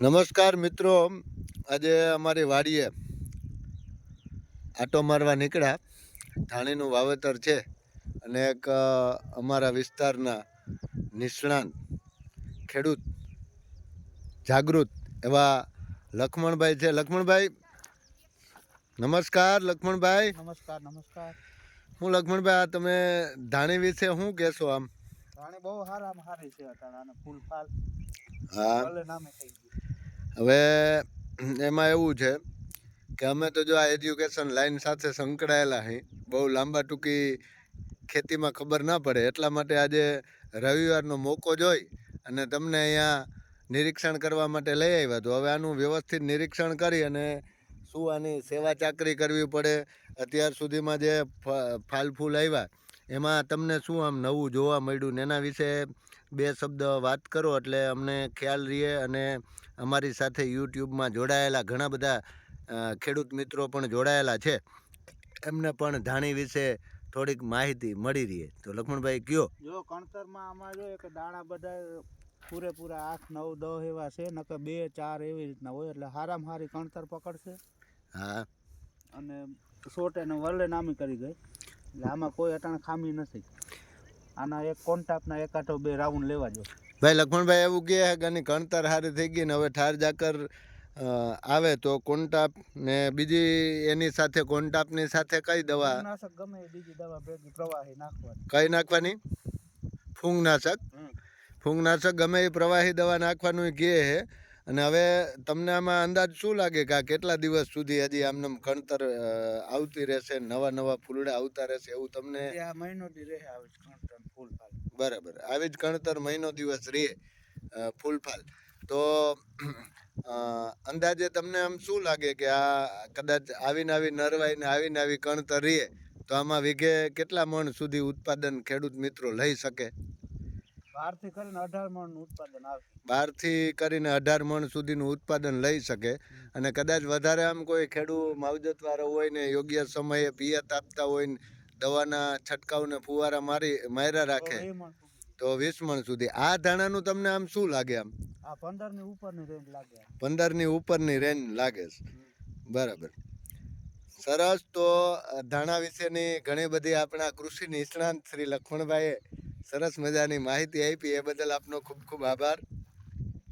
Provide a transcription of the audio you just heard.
નમસ્કાર મિત્રો. આજે અમારી વાડીએ આટો મારવા નીકળ્યા. ધાણીનું વાવેતર છે અને એક અમારા વિસ્તારના નિષ્ણાંત ખેડૂત જાગૃત એવા લક્ષ્મણભાઈ છે. લક્ષ્મણભાઈ નમસ્કાર લક્ષ્મણભાઈ નમસ્કાર નમસ્કાર. હું લક્ષ્મણભાઈ આ તમે ધાણી વિશે શું કહેશો આમ? ધાણી બહુ સારા સારી છે ફૂલ ફાલ હા. નામે થઈ ગયું. હવે, એમાં એવું છે કે અમે તો જો આ એજ્યુકેશન લાઈન સાથે સંકળાયેલા હી, બહુ લાંબા ટૂંકી ખેતીમાં ખબર ના પડે. એટલા માટે આજે રવિવારનો મોકો જોઈ અને તમને અહીંયા નિરીક્ષણ કરવા માટે લઈ આવ્યા તો હવે આનું વ્યવસ્થિત નિરીક્ષણ કરી અને શું આની સેવા ચાકરી કરવી પડે, અત્યાર સુધીમાં જે ફાલ ફૂલ આવ્યા એમાં તમને શું આમ નવું જોવા મળ્યું? ને એના વિશે બે શબ્દ વાત કરો એટલે અમને ખ્યાલ રહીએ અને અમારી સાથે યુટ્યુબમાં જોડાયેલા ઘણા બધા ખેડૂત મિત્રો પણ જોડાયેલા છે. એમને પણ ધાણી વિશે થોડીક માહિતી મળી રહે તો લક્ષ્મણભાઈ કયો? જો કણતરમાં આમાં જો કે દાણા બધા પૂરેપૂરા આઠ નવ દસ એવા છે નકર બે ચાર એવી રીતના હોય એટલે હારામાં હારી કણતર પકડશે. હા. અને સોટે ને વલ્લે નામી કરી ગઈ. એટલે આમાં કોઈ અટાણ ખામી નથી. આના એક કોન્ટાપના એકાઠો બે રાઉન્ડ લેવા જો. ભાઈ લખમણભાઈ એવું કહે છે કે આની કણતર સારી થઈ ગઈ ને હવે ઠાર જાકર આવે તો કોન્ટાપ ને બીજી એની સાથે કોન્ટાપની સાથે કઈ દવા? નાશક ગમે બીજી દવા ભેગી પ્રવાહી નાખવાની. કઈ નાખવાની? ફૂંગનાશક? ફૂંગનાશક ગમે એ પ્રવાહી દવા નાખવાનું કહે છે. અને હવે તમને આમાં અંદાજ શું લાગે કે આ કેટલા દિવસ સુધી હજી આમને આમ કણતર આવતી રહેશે નવા નવા ફૂલડા આવતા રહેશે એવું તમને? બરાબર. આવી જ કણતર મહિનો દિવસ રહે ફૂલફાલ તો અંદાજે તમને આમ શું લાગે કે આ કદાચ આવીને આવી નરવાઈ ને આવીને આવી કણતર રહે તો આમાં વીઘે કેટલા મણ સુધી ઉત્પાદન ખેડૂત મિત્રો લઈ શકે? બારથી કરીને અઢાર મણનું ઉત્પાદન આવે. બારથી કરીને અઢાર મણ સુધીનું ઉત્પાદન લઈ શકે. અને કદાચ વધારે આમ કોઈ ખેડૂત માવજતવાળો હોય ને યોગ્ય સમયે પિયત આપતા હોય ને દવાના છંટકાવને ફુવારા મારી માર્યા રાખે. તો વીસ મણ સુધી. આ ધાણાનું તમને આમ શું લાગે આમ? આ પંદરની ઉપરની રેન્જ લાગે. પંદરની ઉપરની રેન્જ લાગે છે. બરાબર. સરસ. તો ધાણા વિશેની ઘણી બધી આપણા કૃષિ નિષ્ણાંત શ્રી લક્ષ્મણભાઈએ સરસ મજાની માહિતી આપી. એ બદલ આપનો ખૂબ ખૂબ આભાર.